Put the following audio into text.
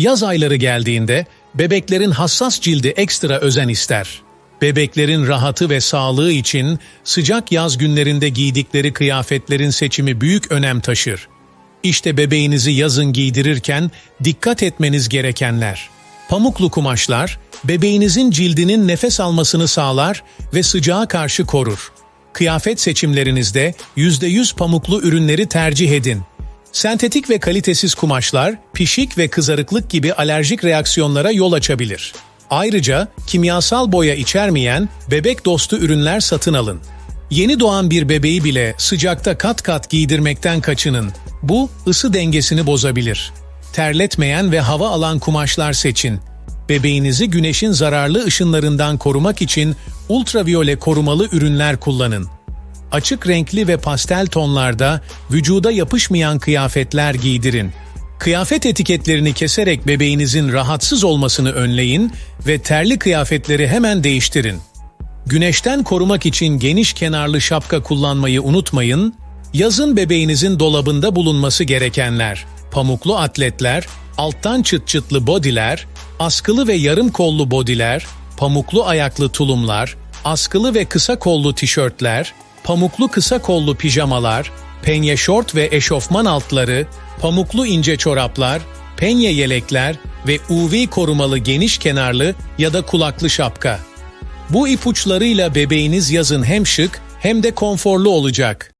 Yaz ayları geldiğinde bebeklerin hassas cildi ekstra özen ister. Bebeklerin rahatı ve sağlığı için sıcak yaz günlerinde giydikleri kıyafetlerin seçimi büyük önem taşır. İşte bebeğinizi yazın giydirirken dikkat etmeniz gerekenler. Pamuklu kumaşlar, bebeğinizin cildinin nefes almasını sağlar ve sıcağa karşı korur. Kıyafet seçimlerinizde %100 pamuklu ürünleri tercih edin. Sentetik ve kalitesiz kumaşlar, pişik ve kızarıklık gibi alerjik reaksiyonlara yol açabilir. Ayrıca kimyasal boya içermeyen bebek dostu ürünler satın alın. Yeni doğan bir bebeği bile sıcakta kat kat giydirmekten kaçının. Bu ısı dengesini bozabilir. Terletmeyen ve hava alan kumaşlar seçin. Bebeğinizi güneşin zararlı ışınlarından korumak için ultraviyole korumalı ürünler kullanın. Açık renkli ve pastel tonlarda vücuda yapışmayan kıyafetler giydirin. Kıyafet etiketlerini keserek bebeğinizin rahatsız olmasını önleyin ve terli kıyafetleri hemen değiştirin. Güneşten korumak için geniş kenarlı şapka kullanmayı unutmayın. Yazın bebeğinizin dolabında bulunması gerekenler: pamuklu atletler, alttan çıt çıtlı bodiler, askılı ve yarım kollu bodiler, pamuklu ayaklı tulumlar, askılı ve kısa kollu tişörtler, pamuklu kısa kollu pijamalar, penye şort ve eşofman altları, pamuklu ince çoraplar, penye yelekler ve UV korumalı geniş kenarlı ya da kulaklı şapka. Bu ipuçlarıyla bebeğiniz yazın hem şık hem de konforlu olacak.